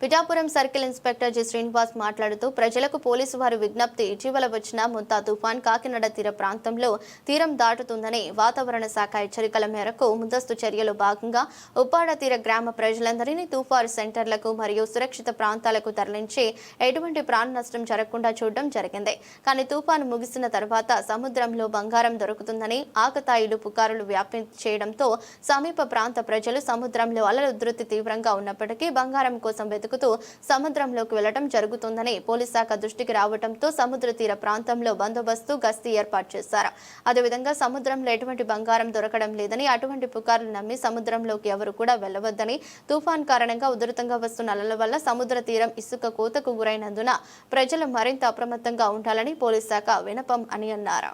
Pithapuram circle inspector G. Srinivas మాట్లాడుతూ ప్రజలకు police వారి విజ్ఞప్తి ఇటీవల వచ్చిన ముంతా తుఫాన్ కాకినాడ తీర ప్రాంతంలో తీరం దాటుతుందని వాతావరణ శాఖ హెచ్చరికల మేరకు ముందస్తు చర్యలు భాగంగా ఉప్పాడ తీర గ్రామ ప్రజలందరినీ తుఫాన్ సెంటర్లకు మరియు సురక్షిత ప్రాంతాలకు తరలించి ఎటువంటి ప్రాణ నష్టం జరగకుండా చూడడం జరిగింది. కానీ తుఫాను ముగిసిన తర్వాత సముద్రంలో బంగారం దొరుకుతుందని ఆకతాయిలు పుకారులు వ్యాప్తి చేయడంతో సమీప ప్రాంత ప్రజలు సముద్రంలో అలల ఉధృతి తీవ్రంగా ఉన్నప్పటికీ బంగారం కోసం వెతుకుతూ సముద్రంలోకి వెళ్ళడం జరుగుతుందని పోలీస్ శాఖ దృష్టికి రావడంతో సముద్ర తీర ప్రాంతంలో బందోబస్తు గస్తీ ఏర్పాటు చేశారు. అదేవిధంగా సముద్రంలో ఎటువంటి బంగారం దొరకడం లేదని అటువంటి పుకార్లు నమ్మి సముద్రంలోకి ఎవరు కూడా వెళ్ళవద్దని తుఫాన్ కారణంగా ఉధృతంగా వస్తున్న అలల వల్ల సముద్ర తీరం ఇసుక కోతకు గురైనందున ప్రజలు మరింత అప్రమత్తంగా ఉండాలని పోలీస్ శాఖ వినపం అని అన్నారు.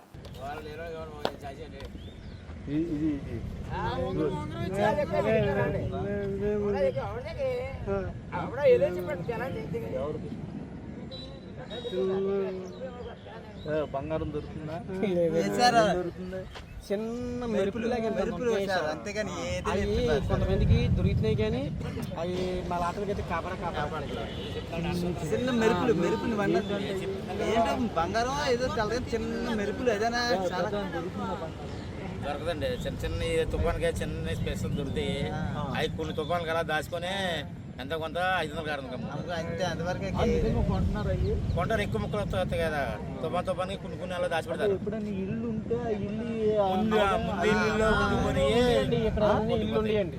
ఇది ఇది ఇది ఏ, బంగారం దొరుకుతుందా దొరుకుతుంది చిన్న మెరుపులాగా అంతేగాని కొంతమందికి దొరుకుతున్నాయి కానీ అవి మా లాటలకైతే కాపడా కాపాడాలి చిన్న మెరుపులు మెరుపులు ఏంటో బంగారం ఏదో తెలదు చిన్న మెరుపులు ఏదైనా చాలా దొరకదండి. చిన్న చిన్న తుఫాన్కి చిన్న స్పెషల్ దొరుకుతాయి. అవి కొన్ని తుఫాన్లు అలా దాచుకొని ఎంత కొంత ఐదు వందలు అయ్యి కొంటారు ఎక్కువ ముక్కలు వస్తాయి కదా. తుఫాన్ తుఫాన్కి కొన్ని కొన్ని అలా దాచిపెడతారు ఇల్లు ఉంటే ఇల్లు ఇల్లు ఉండేయండి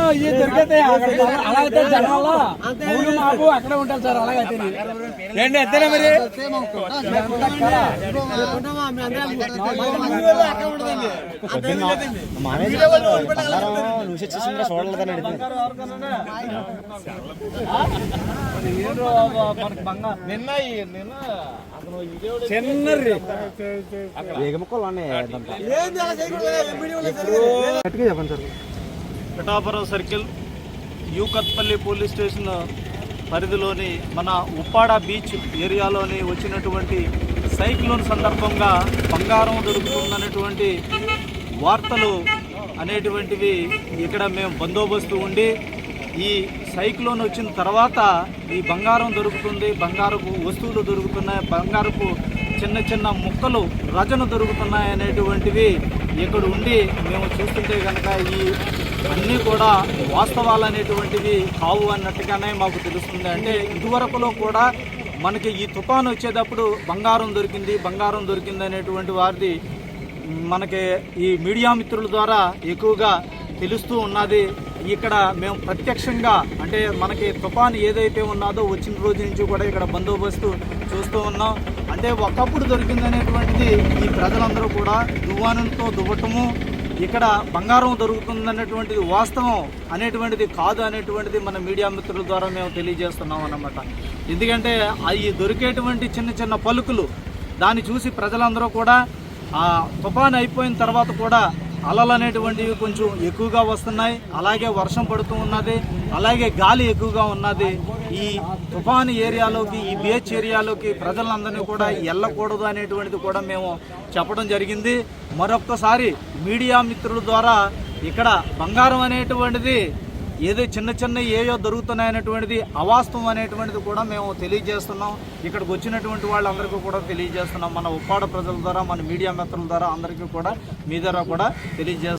ఆ, అదే అదే ఒక నెక్లెస్ దొరికింది అక్కడే ఉంటారు సార్ అలాగైతే మనకి బంగారం నిన్న ఈ- నిన్న అతను Vijayawada Pithapuram circle Kukatpally police station పరిధిలోని మన ఉప్పాడ బీచ్ ఏరియాలోని వచ్చినటువంటి సైక్లోన్ సందర్భంగా బంగారం దొరుకుతుందనేటువంటి వార్తలు అనేటువంటివి ఇక్కడ మేము బందోబస్తు ఉండి ఈ సైక్లోన్ వచ్చిన తర్వాత ఈ బంగారం దొరుకుతుంది బంగారపు వస్తువులు దొరుకుతున్నాయి బంగారపు చిన్న చిన్న ముక్కలు రజను దొరుకుతున్నాయి అనేటువంటివి ఇక్కడ ఉండి మేము చూస్తుంటే కనుక ఈ అన్నీ కూడా వాస్తవాలు అనేటువంటివి కావు అన్నట్టుగానే మాకు తెలుస్తుంది. అంటే ఇదివరకులో కూడా మనకి ఈ తుఫాను వచ్చేటప్పుడు బంగారం దొరికింది బంగారం దొరికింది అనేటువంటి వారిది మనకి ఈ మీడియా మిత్రుల ద్వారా ఎక్కువగా తెలుస్తూ ఉన్నది. ఇక్కడ మేము ప్రత్యక్షంగా అంటే మనకి తుఫాన్ ఏదైతే ఉన్నదో వచ్చిన రోజు నుంచి కూడా ఇక్కడ బందోబస్తు చూస్తూ ఉన్నాం. అంటే ఒకప్పుడు దొరికిందనేటువంటిది ఈ ప్రజలందరూ కూడా దువ్వానంతో దువ్వటము ఇక్కడ బంగారం దొరుకుతుందనేటువంటిది వాస్తవం అనేటువంటిది కాదు అనేటువంటిది మన మీడియా మిత్రుల ద్వారా మేము తెలియజేస్తున్నాం అన్నమాట. ఎందుకంటే అవి దొరికేటువంటి చిన్న చిన్న పలుకులు దాన్ని చూసి ప్రజలందరూ కూడా ఆ తుఫాన్ అయిపోయిన తర్వాత కూడా అలలు అనేటువంటివి కొంచెం ఎక్కువగా వస్తున్నాయి. అలాగే వర్షం పడుతూ ఉన్నది అలాగే గాలి ఎక్కువగా ఉన్నది. ఈ తుఫాన్ ఏరియాలోకి ఈ బీచ్ ఏరియాలోకి ప్రజలందరినీ కూడా వెళ్ళకూడదు అనేటువంటిది కూడా మేము చెప్పడం జరిగింది. మరొక్కసారి మీడియా మిత్రుల ద్వారా ఇక్కడ బంగారం అనేటువంటిది ఏదో చిన్న చిన్న ఏయో దొరుకుతున్నాయనేటువంటిది అవాస్తవం అనేటువంటిది కూడా మేము తెలియజేస్తున్నాం. ఇక్కడికి వచ్చినటువంటి వాళ్ళందరికీ కూడా తెలియజేస్తున్నాం. మన ఉప్పాడ ప్రజల ద్వారా మన మీడియా మిత్రుల ద్వారా అందరికీ కూడా మీ ద్వారా కూడా తెలియజేస్తున్నాం.